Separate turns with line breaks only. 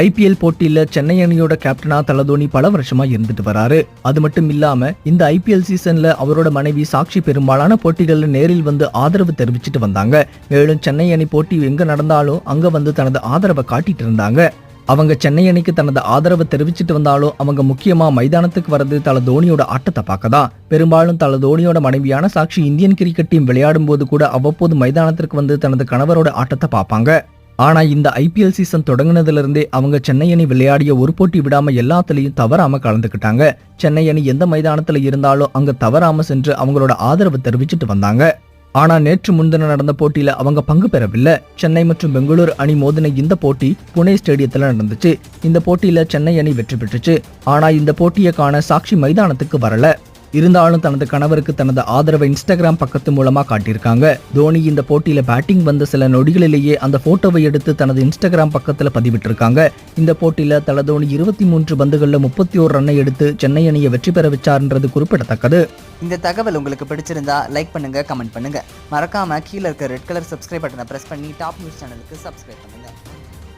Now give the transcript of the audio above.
IPL போட்டியில சென்னை அணியோட கேப்டனா தலதோனி பல வருஷமா இருந்துட்டு வராரு. அது மட்டும் இல்லாம இந்த ஐபிஎல் சீசன்ல அவரோட மனைவி சாக்ஷி பெரும்பாலான போட்டிகள்ல நேரில் வந்து ஆதரவு தெரிவிச்சிட்டு வந்தாங்க. மேலும் சென்னை அணி போட்டி எங்க நடந்தாலும் அங்க வந்து தனது ஆதரவை காட்டிட்டு இருந்தாங்க. அவங்க சென்னை அணிக்கு தனது ஆதரவை தெரிவிச்சிட்டு வந்தாலும் அவங்க முக்கியமா மைதானத்துக்கு வர்றது தல தோனியோட ஆட்டத்தை பார்க்க தான் பெரும்பாலும் தல தோனியோட மனைவியான சாக்ஷி இந்தியன் கிரிக்கெட் டீம் விளையாடும் போது கூட அவ்வப்போது மைதானத்திற்கு வந்து தனது கணவரோட ஆட்டத்தை பார்ப்பாங்க. ஆனா இந்த ஐபிஎல் சீசன் தொடங்குனதுல இருந்தே அவங்க சென்னை அணி விளையாடிய ஒரு போட்டி விடாம எல்லாத்துலயும் தவறாம கலந்துக்கிட்டாங்க சென்னை அணி எந்த மைதானத்துல இருந்தாலும் அங்க தவறாம சென்று அவங்களோட ஆதரவு தெரிவிச்சிட்டு வந்தாங்க. ஆனா நேற்று முன்தினம் நடந்த போட்டியில அவங்க பங்கு பெறவில்லை. சென்னை மற்றும் பெங்களூரு அணி மோதின இந்த போட்டி புனே ஸ்டேடியத்துல நடந்துச்சு. இந்த போட்டியில சென்னை அணி வெற்றி பெற்றுச்சு. ஆனா இந்த போட்டியை காண சாக்ஷி மைதானத்துக்கு வரல. இருந்தாலும் தனது கணவருக்கு தனது ஆதரவை இன்ஸ்டாகிராம் பக்கத்து மூலமா காட்டியிருக்காங்க. தோனி இந்த போட்டியில பேட்டிங் வந்த சில நொடிகளிலேயே அந்த போட்டோவை எடுத்து தனது இன்ஸ்டாகிராம் பக்கத்துல பதிவிட்டிருக்காங்க. இந்த போட்டியில தல தோனி இருபத்தி மூன்று பந்துகள்ல முப்பத்தி ஓரு ரன்னை எடுத்து சென்னை அணியை வெற்றி பெற வச்சார்ன்றது குறிப்பிடத்தக்கது.
இந்த தகவல் உங்களுக்கு பிடிச்சிருந்தா லைக் பண்ணுங்க கமெண்ட் பண்ணுங்க. மறக்காம கீழே இருக்க ரெட் கலர் சப்ஸ்கிரைப் பட்டனை பிரஸ் பண்ணி டாப் நியூஸ் சேனலுக்கு சப்ஸ்கிரைப் பண்ணுங்க.